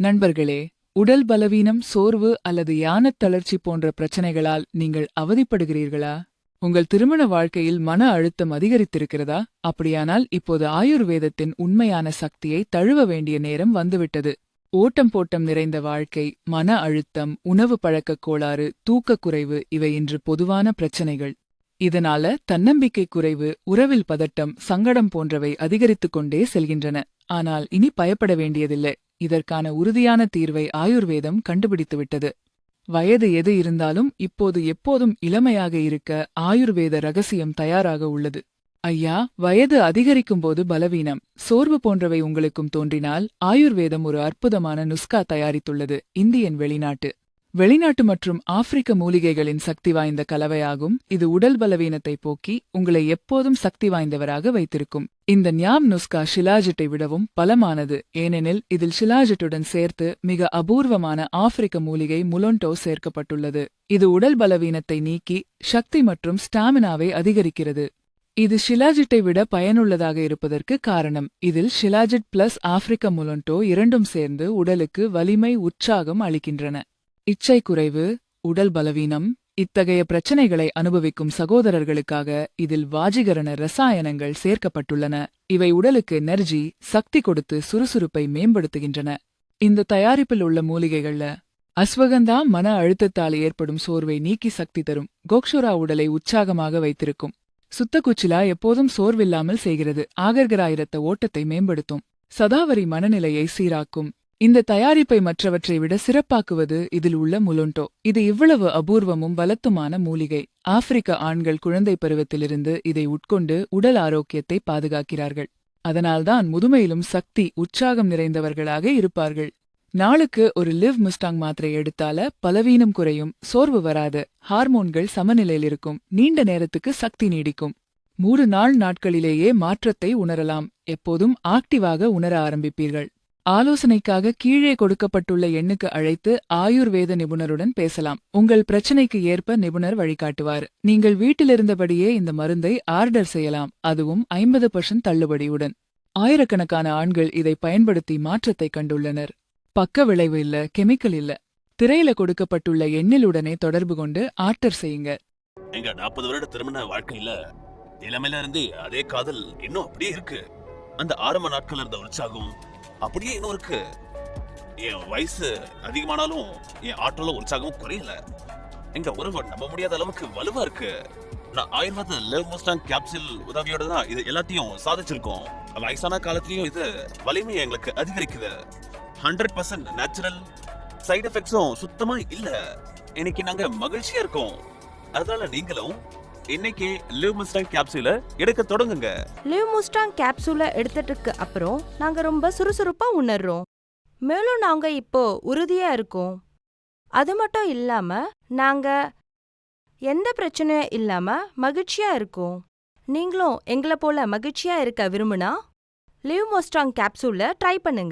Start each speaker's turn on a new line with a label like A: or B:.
A: நண்பர்களே உடல் பலவீனம் சோர்வு அல்லது யானத் தளர்ச்சி போன்ற பிரச்சனைகளால் நீங்கள் அவதிப்படுகிறீர்களா? உங்கள் திருமண வாழ்க்கையில் மன அழுத்தம் அதிகரித்திருக்கிறதா? அப்படியானால் இப்போது ஆயுர்வேதத்தின் உண்மையான சக்தியை தழுவ வேண்டிய நேரம் வந்துவிட்டது. ஓட்டம் போட்டம் நிறைந்த வாழ்க்கை மன அழுத்தம் உணவு பழக்கக் கோளாறு தூக்கக் குறைவு இவை இன்று பொதுவான பிரச்சனைகள். இதனால தன்னம்பிக்கை குறைவு உறவில் பதட்டம் சங்கடம் போன்றவை அதிகரித்துக் கொண்டே செல்கின்றன. ஆனால் இனி பயப்பட வேண்டியதில்லை. இதற்கான உறுதியான தீர்வை ஆயுர்வேதம் கண்டுபிடித்துவிட்டது. வயது எது இருந்தாலும் இப்போது எப்போதும் இளமையாக இருக்க ஆயுர்வேத ரகசியம் தயாராக உள்ளது. ஐயா வயது அதிகரிக்கும்போது பலவீனம் சோர்வு போன்றவை உங்களுக்கும் தோன்றினால் ஆயுர்வேதம் ஒரு அற்புதமான நுஸ்கா தயாரித்துள்ளது இந்தியன் வெளிநாட்டு. வெளிநாட்டு மற்றும் ஆப்பிரிக்க மூலிகைகளின் சக்தி வாய்ந்த கலவையாகும். இது உடல் பலவீனத்தை போக்கி உங்களை எப்போதும் சக்தி வாய்ந்தவராக வைத்திருக்கும். இந்த ஞாம் நுஸ்கா ஷிலாஜிட்டை விடவும் பலமானது. ஏனெனில் இதில் ஷிலாஜிட்டுடன் சேர்த்து மிக அபூர்வமான ஆப்பிரிக்க மூலிகை முலொன்டோ சேர்க்கப்பட்டுள்ளது. இது உடல் பலவீனத்தை நீக்கி சக்தி மற்றும் ஸ்டாமினாவை அதிகரிக்கிறது. இது ஷிலாஜிட்டை விட பயனுள்ளதாக இருப்பதற்கு காரணம். இதில் ஷிலாஜிட் பிளஸ் ஆப்பிரிக்க முலொன்டோ இரண்டும் சேர்ந்து உடலுக்கு வலிமை உற்சாகம் அளிக்கின்றன. இச்சை குறைவு உடல் பலவீனம் இத்தகைய பிரச்சனைகளை அனுபவிக்கும் சகோதரர்களுக்காக இதில் வாஜிகரண ரசாயனங்கள் சேர்க்கப்பட்டுள்ளன. இவை உடலுக்கு எனர்ஜி சக்தி கொடுத்து சுறுசுறுப்பை மேம்படுத்துகின்றன. இந்த தயாரிப்பில் உள்ள மூலிகைகள்ல அஸ்வகந்தா மன அழுத்தத்தால் ஏற்படும் சோர்வை நீக்கி சக்தி தரும். கோக்ஷுரா உடலை உற்சாகமாக வைத்திருக்கும். சுத்தக்குச்சிலா எப்போதும் சோர்வில்லாமல் செய்கிறது. ஆகர்கராயிரத்த ஓட்டத்தை மேம்படுத்தும். சதாவரி மனநிலையை சீராக்கும். இந்த தயாரிப்பை மற்றவற்றை விட சிறப்பாக்குவது இதில் உள்ள முலொண்டோ. இது இவ்வளவு அபூர்வமும் பலத்துமான மூலிகை. ஆப்பிரிக்க ஆண்கள் குழந்தை பருவத்திலிருந்து இதை உட்கொண்டு உடல் ஆரோக்கியத்தை பாதுகாக்கிறார்கள். அதனால்தான் முதுமையிலும் சக்தி உற்சாகம் நிறைந்தவர்களாக இருப்பார்கள். நாளுக்கு ஒரு லிவ் முஸ்டாங் மாத்திரை எடுத்தால பலவீனம் குறையும் சோர்வு வராது ஹார்மோன்கள் சமநிலையில் இருக்கும் நீண்ட நேரத்துக்கு சக்தி நீடிக்கும். மூன்று நாள் நாட்களிலேயே மாற்றத்தை உணரலாம். எப்போதும் ஆக்டிவாக உணர ஆரம்பிப்பீர்கள். ஆலோசனைக்காக கீழே கொடுக்கப்பட்டுள்ள எண்ணுக்கு அழைத்து ஆயுர்வேத நிபுணருடன் பேசலாம். உங்கள் பிரச்சனைக்கு ஏற்ப நிபுணர் வழிகாட்டுவார். நீங்கள் வீட்டிலிருந்தபடியே இந்த மருந்தை ஆர்டர் செய்யலாம். அதுவும் ஐம்பது பர்சன்ட் தள்ளுபடியுடன். ஆயிரக்கணக்கான ஆண்கள் இதை பயன்படுத்தி மாற்றத்தை கண்டுள்ளனர். பக்க விளைவு இல்ல கெமிக்கல் இல்ல. திரையில கொடுக்கப்பட்டுள்ள எண்ணிலுடனே தொடர்பு கொண்டு ஆர்டர் செய்யுங்க.
B: எங்க நாற்பது வருட திருமண வாழ்க்கையில இளமையில இருந்தே அதே காதல் இன்னும் அப்படியே இருக்கு. அந்த ஆரம்ப நாட்கள் இருந்த உற்சாகம் அப்படியே இன்னும் இருக்கு. என் வயசு அதிகமானாலும் என் ஆற்றலும் உற்சாகமும் குறையல. எங்க உறவு நம்ப முடியாத அளவுக்கு வலுவா இருக்கு. நான் ஆயுர்வேத லெவ் மோஸ்டாங் கேப்சில் உதவியோட தான் இது எல்லாத்தையும் சாதிச்சிருக்கோம். வயசான காலத்திலயும் இது வலிமையை எங்களுக்கு அதிகரிக்குது. ஹண்ட்ரட் பர்சன்ட் நேச்சுரல் சைடு எஃபெக்ட்ஸும் சுத்தமா இல்ல. இன்னைக்கு நாங்க மகிழ்ச்சியா இருக்கோம். அதனால நீங்களும் இன்னைக்கு லிவ் முஸ்டாங் கேப்சூல எடுக்க தொடங்குங்க.
C: லிவ் முஸ்டாங் கேப்சூல எடுத்துட்டுக்கு அப்புறம் நாங்க ரொம்ப சுறுசுறுப்பா உணர்றோம். மேலும் நாங்க இப்போ உறுதியா இருக்கோம். அது மட்டும் இல்லாம நாங்க எந்த பிரச்சனையும் இல்லாம மகிழ்ச்சியா இருக்கோம். நீங்களும் எங்களை போல மகிழ்ச்சியா இருக்க விரும்புனா லிவ் மோஸ்டாங் கேப்சூல ட்ரை பண்ணுங்க.